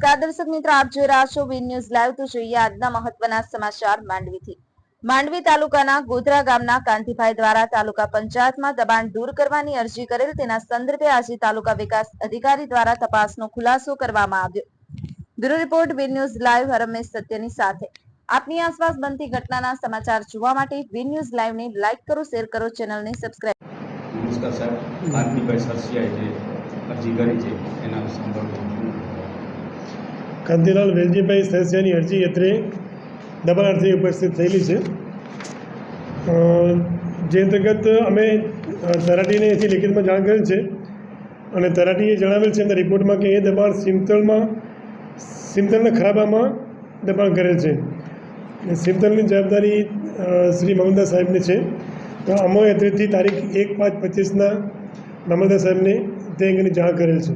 નમસ્કાર દર્શક મિત્રો, આપ જોઈ રહ્યા છો વી ન્યૂઝ લાઈવ. તો જોઈએ આજના મહત્વના સમાચાર માંડવીથી. માંડવી તાલુકાના ગોધરા ગામના કાંતિભાઈ દ્વારા તાલુકા પંચાયતમાં દબાણ દૂર કરવાની અરજી કરેલ. તેના સંદર્ભે આજે તાલુકા વિકાસ અધિકારી દ્વારા તપાસનો ખુલાસો કરવામાં આવ્યો. Bureau report V news live, Harmesh સત્યની સાથે. આપની આસપાસ બનતી ઘટનાના સમાચાર જોવા માટે વી ન્યૂઝ લાઈવને લાઈક કરો, શેર કરો, ચેનલને સબસ્ક્રાઇબ. નમસ્કાર, સાહેબ. કાંતિભાઈ સરસિયાએ જે અરજી કરી છે, એના સંદર્ભમાં કાંતિલાલ વેલજીભાઈ સરસિયાની અરજી અત્રે દબાણાર્થે ઉપસ્થિત થયેલી છે. જે અંતર્ગત અમે તરાટીને એથી લિખિતમાં જાણ કરેલ છે અને તરાટીએ જણાવેલ છે એમના રિપોર્ટમાં કે એ દબાણ સિમતળમાં સિમતળના ખરાબામાં દબાણ કરેલ છે. સિમતળની જવાબદારી શ્રી મમદા સાહેબની છે. તો અમો અત્રેથી તારીખ એક પાંચ પચીસના મમદા સાહેબને તે અંગેની જાણ કરેલ છે.